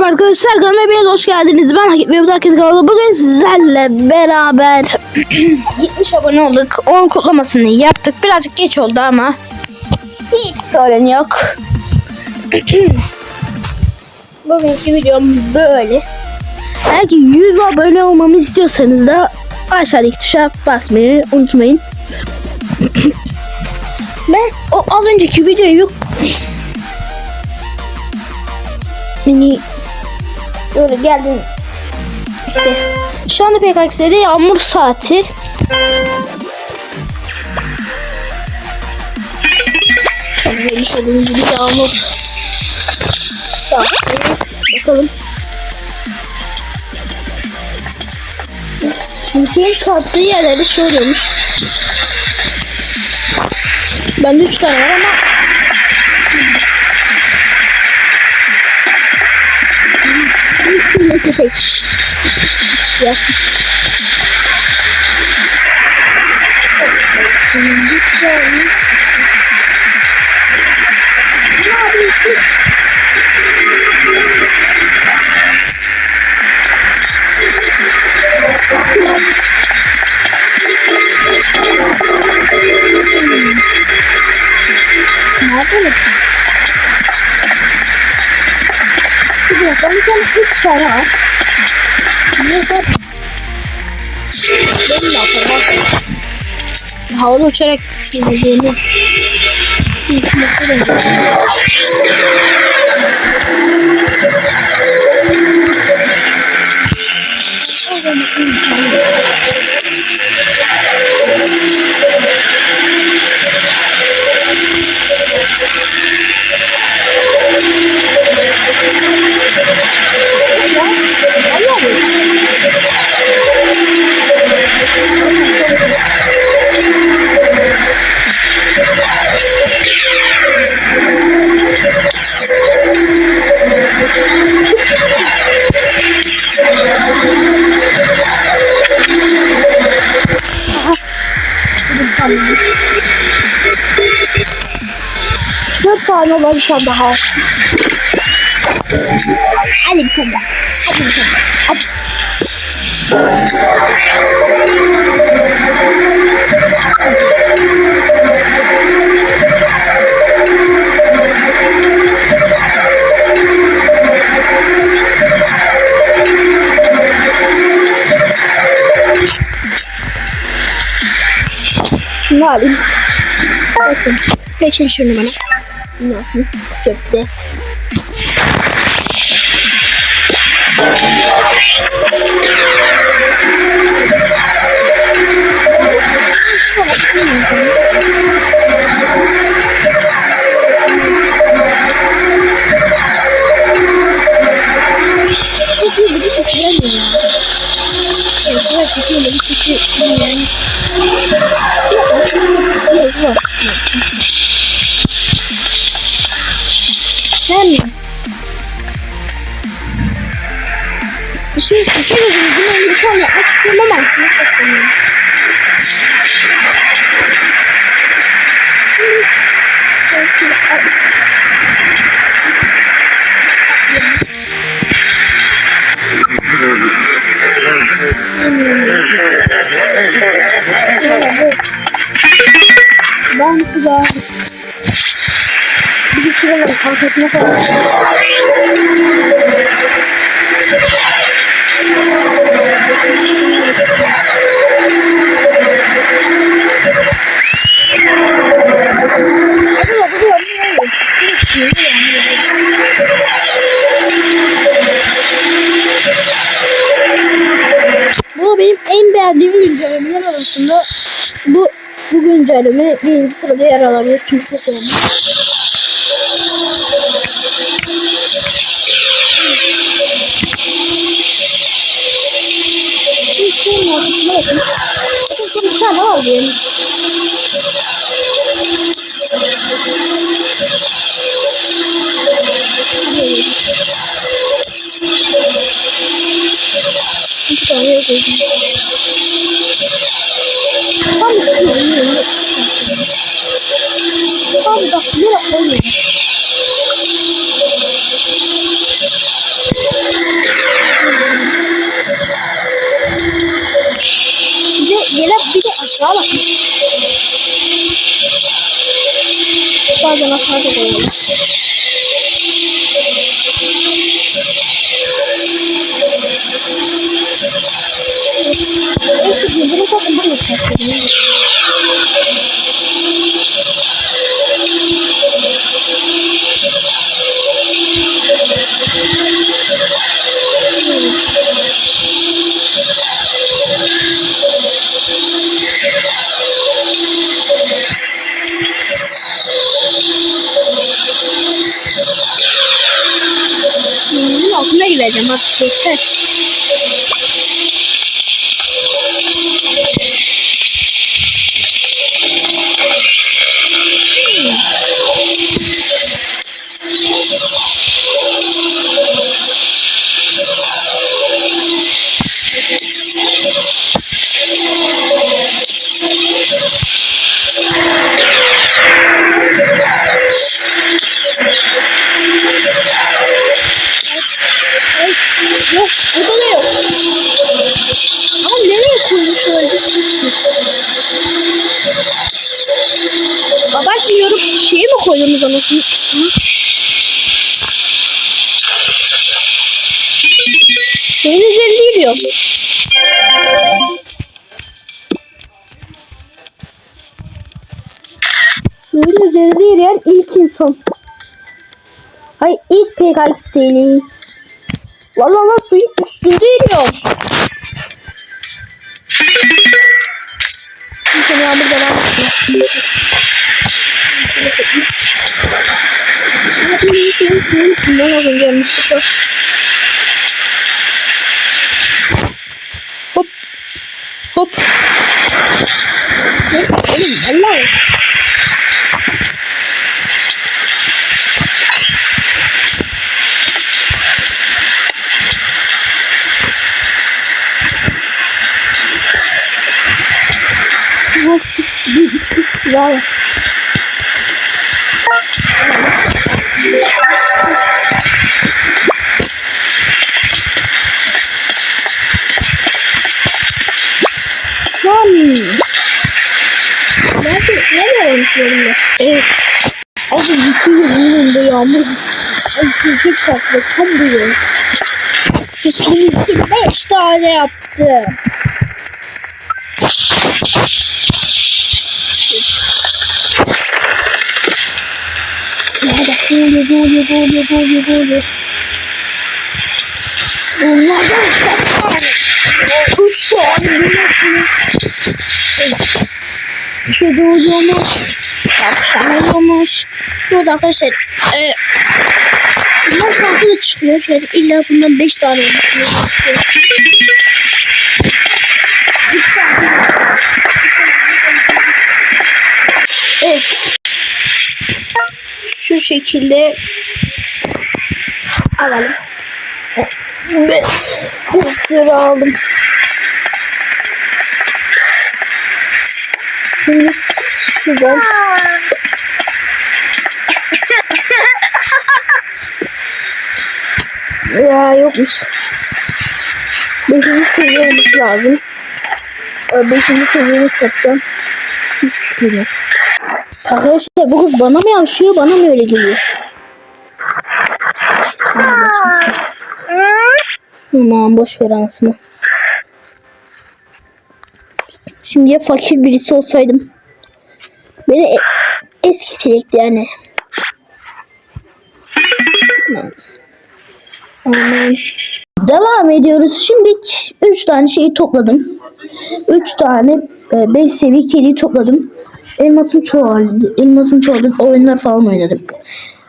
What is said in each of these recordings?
Merhaba arkadaşlar kanalıma hepiniz hoş geldiniz. Ben Hakip ve bu da Hakip kanalı. Bugün sizlerle beraber 70 abone olduk. 10 kutlamasını yaptık. Birazcık geç oldu ama hiç sorun yok. Bugünkü videom böyle. Eğer ki 100 abone olmamı istiyorsanız da aşağıdaki tuşa basmayı unutmayın. ben o az önceki videoyu Mini Böyle geldim. İşte şu anda PKX'de yağmur saati. Olduğunuz gibi yağmur. Bakalım. Bütün çarptığı yerlerde şey oluyormuş. Bende 3 tane var ama köpek. Ya. Lütfen. Ne yapıyorsun? Bir tane üç tane var. Benim lafım bak. Havada uçarak gezeceğini Dört tane daha. Hadi bir tane daha. Hadi bir tane daha. Hadi. Şunu alayım. Bakın. Geçin şunu bana. Nasıl? Çöpte. Peki bir şey çekilemiyor ya. Evet, çekilemiyor. Bir şey çekilemiyor. Ben size bir fark etme güncelleme birinci sırada yer alabilir çünkü çok önemli. Bir şeyin 完了，嗯，挂了，他这个。İlk insan. Hayır ilk PKX'teyim. Valla lan suyun üstünde yürüyor. Şimdi yağmur devam ediyor. Üstünden az önce yanlışlıkla. Hop. Hop. Oğlum Allah. Bir, iki, ya. Lan. Nerede, nerede olmuş? Evet. Abi bütün önünde yağmur. Ay çocuk tatlı tam bu yıl. Ve sonuçta beş tane yaptı. Nerede? Böyle böyle böyle böyle böyle. Onlardan üç tane. Üç tane. Bir şey doğuyormuş. Yapsamıyormuş. Burada arkadaşlar. E, bunlar farklı da çıkıyor. Yani illa bundan beş tane olmak gerekiyor. Evet. Şu şekilde alalım. Ve bir sürü aldım. Şimdi şuradan ya yokmuş. Beşinci seviyemiz lazım. Ee, Beşinci seviyemiz yapacağım. Hiç fikrim yok. Arkadaşlar bu kız bana mı yaşıyor bana mı öyle geliyor? Aman boş ver anasını. Şimdi ya fakir birisi olsaydım. Beni e- es geçecekti yani. Aman. Devam ediyoruz. Şimdi 3 tane şeyi topladım. 3 tane 5 seviye kediyi topladım. Elmasım çoğaldı. Elmasım çoğaldı. Oyunlar falan oynadım.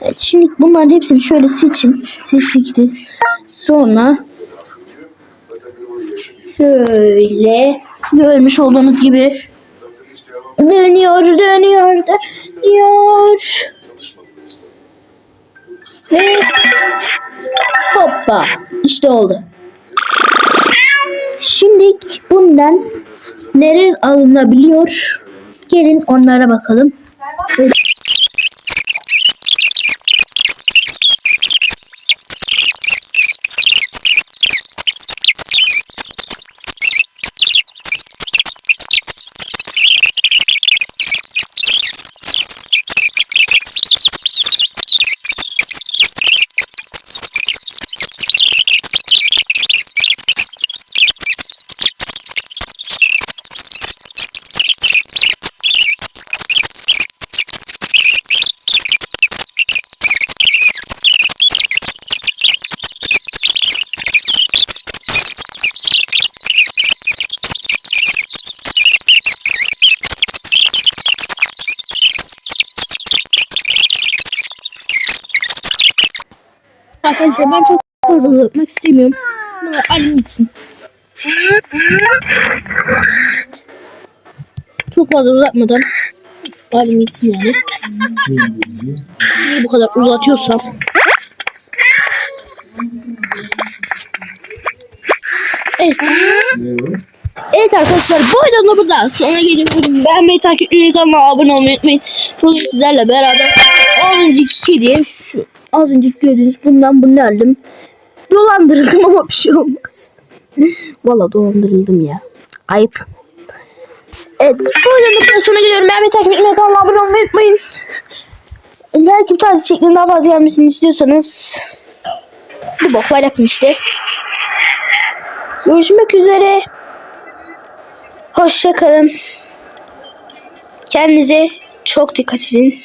Evet, şimdi bunların hepsini şöyle seçin. Seçtikti. Sonra şöyle görmüş olduğunuz gibi dönüyor, dönüyor, dönüyor. Ve hoppa işte oldu. Şimdi bundan neler alınabiliyor? Gelin onlara bakalım. Evet. Arkadaşlar ben çok fazla uzatmak istemiyorum. Bunlar annem için. Çok fazla uzatmadan Halim gitsin yani. Niye bu kadar uzatıyorsam. Evet. Evet arkadaşlar bu videonun da burada sonra geliyorum. Beğenmeyi, takip etmeyi, kanalıma abone olmayı unutmayın. Bugün sizlerle beraber az önceki kediye şu az önceki gördüğünüz bundan bunu. Dolandırıldım ama bir şey olmaz. Valla dolandırıldım ya. Ayıp. Evet bu videonun sonuna geliyorum. Beğenmeyi, takip etmeyi, kanalıma abone olmayı unutmayın. Belki bu tarz içeriklerin daha fazla gelmesini istiyorsanız bir bok var yapın işte. Görüşmek üzere. Hoşça kalın. Kendinize çok dikkat edin.